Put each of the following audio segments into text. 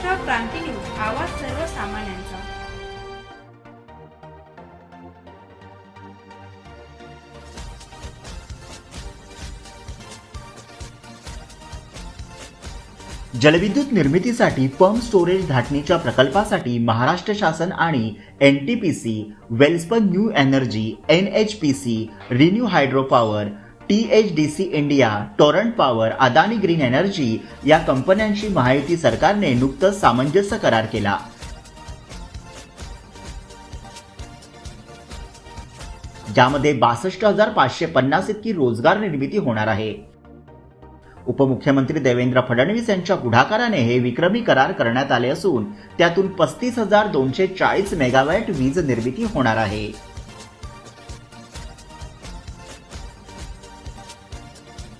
क्रांती news आवाज सर्वसामान्यांचा. जलविद्युत निर्मितीसाठी पंप स्टोरेज धाटणीच्या प्रकल्पासाठी महाराष्ट्र शासन आणि N T P C Welspun new energy N H P C ReNew hydro power T H D C India Torrent Power Adani green energy या कंपन्यांशी महायुती सरकारने नुकतंच सामंजस्य करार केला. ज्यामध्ये बासष्ट हजार पाचशे पन्नास इतकी रोजगार निर्मिती होणार आहे. उपमुख्यमंत्री देवेंद्र फडणवीस यांच्या पुढाकाराने हे विक्रमी करार करण्यात आले असून त्यातून पस्तीस हजार दोनशे चाळीस मेगावॅट वीज निर्मिती होणार आहे.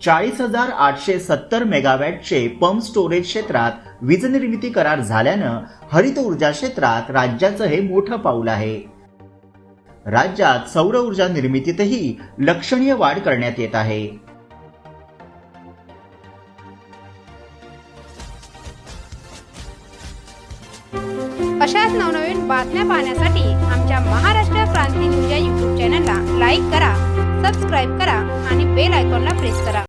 चाळीस हजार आठशे सत्तर मेगावॅटचे पंप स्टोरेज क्षेत्रात वीज निर्मिती करार झाल्यानं हरित ऊर्जा क्षेत्रात राज्याचं हे मोठं पाऊल आहे. राज्यात सौर ऊर्जा निर्मितीतही लक्षणीय वाढ करण्यात येत आहे. अशाच नवनवीन बातम्या पाहण्यासाठी आमच्या महाराष्ट्र क्रांती न्यूज या यूट्यूब चॅनलला लाईक करा सबस्क्राईब करा आणि बेल आयकॉनला प्रेस करा.